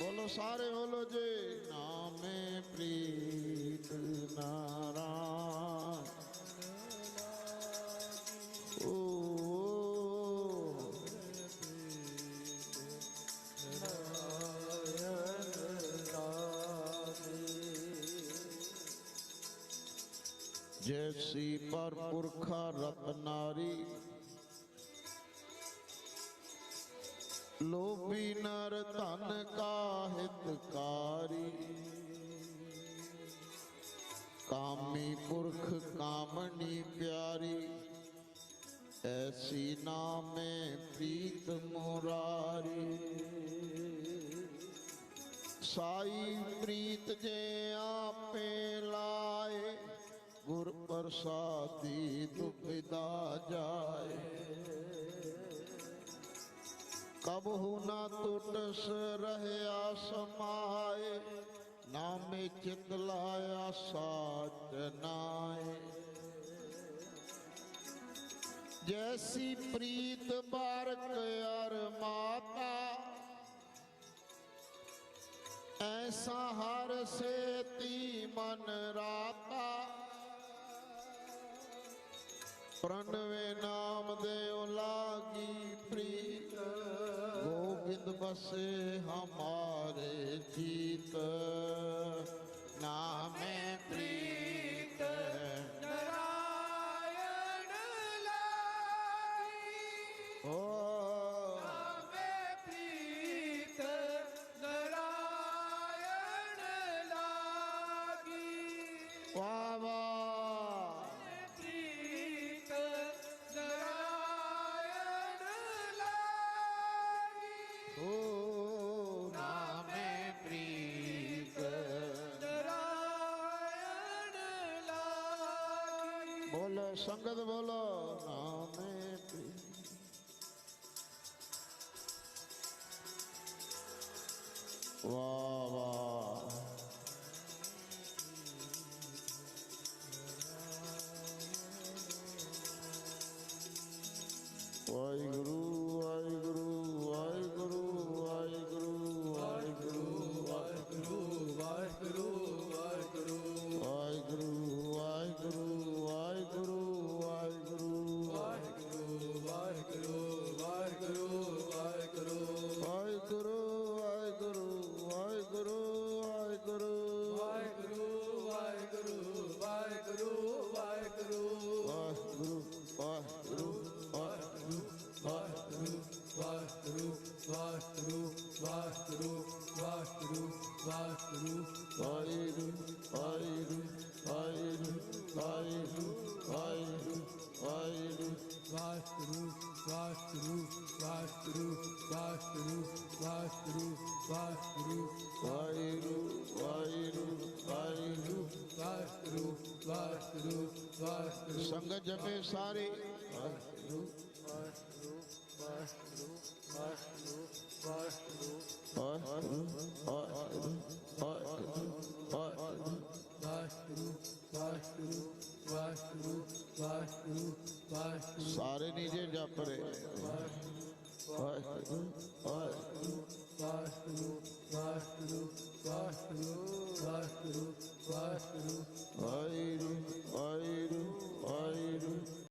बोलो सारे बोलो जे। नाम प्रीत नारायण। जैसी पर पुरखा रत नारी ਲੋਭੀ ਨਰ ਧਨ ਕਾ ਹਿਤਕਾਰੀ ਕਾਮੀ ਪੁਰਖ ਕਾਮਣੀ ਪਿਆਰੀ, ਐਸੀ ਨਾਮੇ ਪ੍ਰੀਤ ਮੁਰਾਰੀ। ਸਾਈ ਪ੍ਰੀਤ ਜੇ ਆਪੇ ਲਾਏ, ਗੁਰ ਪ੍ਰਸਾਦੀ ਦੁਬਿਦਾ ਜਾ ਕਬਹੂ ਨਾ ਟੁੱਟਸ ਰਹਿਆ ਸਮਾਏ ਨਾਮੇ ਚਿਤ ਲਾਇਆ ਸਾਚ ਨਾਏ ਜੈਸੀ ਪ੍ਰੀਤ ਬਾਰਕ ਅਰ ਮਾਤਾ ਐਸਾ ਹਰ ਸੇਤੀ ਮਨ ਰਾਤਾ ਪ੍ਰਣਵੇ ਨਾਮ ਦੇ ਲਾਗੀ बसे हमारे जीत বলে সঙ্গত বলো নামে বাবা। ਵਾਹਿਗੁਰੂ ਵਾਹਿਗੁਰੂ ਵਾਹਿਗੁਰੂ ਵਾਹਿਗੁਰੂ ਵਾਹਿਗੁਰੂ ਵਾਹਿਗੁਰੂ ਵਾਹਿਗੁਰੂ ਵਾਹਿਗੁਰੂ ਵਾਹਿਗੁਰੂ ਵਾਹਿਗੁਰੂ ਵਾਹਿਗੁਰੂ ਵਾਹਿਗੁਰੂ ਵਾਹਿਗੁਰੂ ਵਾਹਿਗੁਰੂ ਵਾਹਿਗੁਰੂ ਵਾਹਿਗੁਰੂ ਵਾਹਿਗੁਰੂ ਵਾਹਿਗੁਰੂ ਸੰਗਤ ਜਪੇ ਸਾਰੇ ਵਾਹਿਗੁਰੂ ਵਾਹਿਗੁਰੂ ਵਾਹਿਗੁਰੂ ਵਾਹਿਗੁਰੂ ਵਾਹਿਗੁਰੂ ਸਾਰੇ ਨਹੀਂ ਜੇ ਜਪ ਰਹੇ ਵਾਹਿਗੁਰੂ ਵਾਹਿਗੁਰੂ ਵਾਹਿਗੁਰੂ ਵਾਹਿਗੁਰੂ ਵਾਹਿਗੁਰੂ ਵਾਹਿਗੁਰੂ ਵਾਹਿਗੁਰੂ ਵਾਹਿਗੁਰੂ ਵਾਹਿਗੁਰੂ